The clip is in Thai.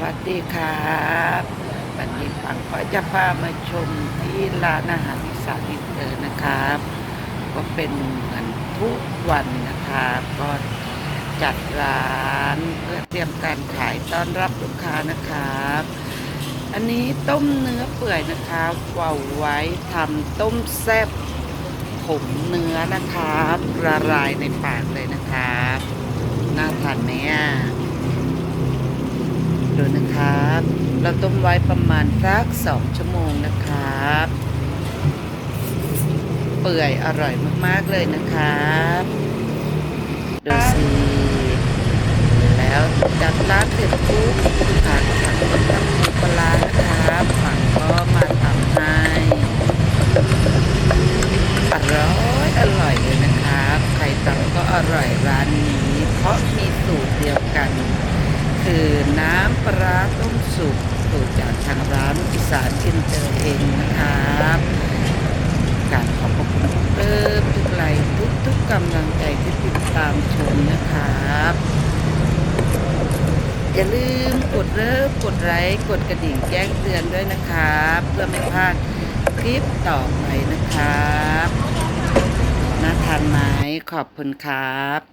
วัสดีครับวันนี้ปังก็จะพามาชมที่ร้านอาหารอีสานอินเตอร์นะครับ ก็เป็นเหมือนทุกวันนะครับก็จัดร้านเพื่อเตรียมการขายต้อนรับลูกค้านะครับ อันนี้ต้มเนื้อเปื่อยนะครับเว่าไว้ทำต้มแซ่บผมเนื้อนะครับละลายในปากเลยนะครับ น่าทานไหมอะ ดูนะครับ เราต้มไว้ประมาณสักสองชั่วโมงนะครับ เปื่อยอร่อยมากๆเลยนะครับดูสิแล้วจัดร้านเสร็จปุ๊บผักผักก็ทำปลานะครับผักก็มาทำให้อร่อยอร่อยเลยนะครับใครตำก็อร่อยร้านนี้ เพราะมีสูตรเดียวกัน คือ น้ำปลาต้มสุกสูตรจากทางร้านอีสานอินเตอเองนะครับการขอบพระคุณกเริ่มทุกไลค์ทุกทุกๆกำลังใจที่ติดตามชมนะครับ อย่าลืมกดเริ่มกดไลค์กดกระดิ่งแจ้งเตือนด้วยนะครับ เพื่อไม่พลาดคลิปต่อไปนะครับน่าทานไหมขอบคุณครับ